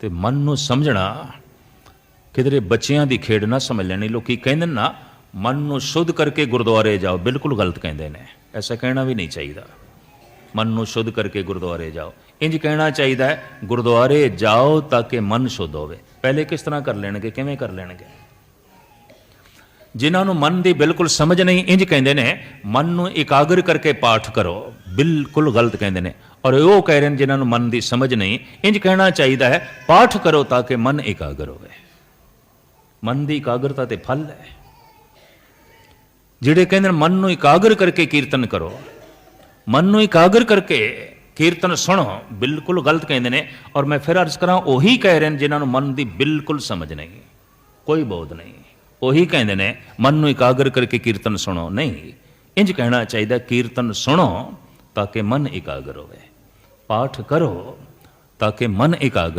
ਤੇ ਮਨ ਨੂੰ ਸਮਝਣਾ, ਕਿਧਰੇ ਬੱਚਿਆਂ ਦੀ ਖੇਡ ਨਾ ਸਮਝ ਲੈਣੀ। ਲੋਕੀ ਕਹਿੰਦੇ ਨਾ ਮਨ ਨੂੰ ਸ਼ੁੱਧ ਕਰਕੇ ਗੁਰਦੁਆਰੇ ਜਾਓ। ਬਿਲਕੁਲ ਗਲਤ ਕਹਿੰਦੇ ਨੇ। ਐਸਾ ਕਹਿਣਾ ਵੀ ਨਹੀਂ ਚਾਹੀਦਾ। ਮਨ ਨੂੰ ਸ਼ੁੱਧ ਕਰਕੇ ਗੁਰਦੁਆਰੇ ਜਾਓ। ਇੰਜ ਕਹਿਣਾ ਚਾਹੀਦਾ ਹੈ, ਗੁਰਦੁਆਰੇ ਜਾਓ ਤਾਂ ਕਿ ਮਨ ਸ਼ੁੱਧ ਹੋਵੇ। ਪਹਿਲੇ ਕਿਸ ਤਰ੍ਹਾਂ ਕਰ ਲੈਣਗੇ, ਕਿਵੇਂ ਕਰ ਲੈਣਗੇ? ਜਿਨ੍ਹਾਂ ਨੂੰ ਮਨ ਦੀ ਬਿਲਕੁਲ ਸਮਝ ਨਹੀਂ ਇੰਜ ਕਹਿੰਦੇ ਨੇ, ਮਨ ਨੂੰ ਇਕਾਗਰ ਕਰਕੇ ਪਾਠ ਕਰੋ, ਬਿਲਕੁਲ ਗਲਤ ਕਹਿੰਦੇ ਨੇ। ਔਰ ਉਹ ਕਹਿ ਰਹੇ ਨੇ ਜਿਨ੍ਹਾਂ ਨੂੰ ਮਨ ਦੀ ਸਮਝ ਨਹੀਂ ਇੰਜ ਕਹਿਣਾ ਚਾਹੀਦਾ ਹੈ, ਪਾਠ ਕਰੋ ਤਾਂ ਕਿ ਮਨ ਇਕਾਗਰ ਹੋਵੇ। ਮਨ ਦੀ ਇਕਾਗਰਤਾ ਤੇ ਫਲ ਹੈ। ਜਿਹੜੇ ਕਹਿੰਦੇ ਨੇ, ਮਨ ਨੂੰ ਇਕਾਗਰ ਕਰਕੇ ਕੀਰਤਨ ਕਰੋ, ਮਨ ਨੂੰ ਇਕਾਗਰ ਕਰਕੇ ਕੀਰਤਨ ਸੁਣੋ, ਬਿਲਕੁਲ ਗਲਤ ਕਹਿੰਦੇ ਨੇ। ਔਰ ਮੈਂ ਫਿਰ ਅਰਜ਼ ਕਰਾਂ, ਉਹੀ ਕਹਿ ਰਹੇ ਨੇ ਜਿਨ੍ਹਾਂ ਨੂੰ ਮਨ ਦੀ ਬਿਲਕੁਲ ਸਮਝ ਨਹੀਂ, ਕੋਈ ਬੋਧ ਨਹੀਂ। ਉਹੀ ਕਹਿੰਦੇ ਨੇ, ਮਨ ਨੂੰ ਇਕਾਗਰ ਕਰਕੇ ਕੀਰਤਨ ਸੁਣੋ। ਨਹੀਂ ਇੰਜ ਕਹਿਣਾ ਚਾਹੀਦਾ, ਕੀਰਤਨ ਸੁਣੋ ਤਾਂ ਕਿ ਮਨ ਇਕਾਗਰ ਹੋਵੇ। ਪਾਠ ਕਰੋ ਤਾਂ ਕਿ ਮਨ ਇਕਾਗਰ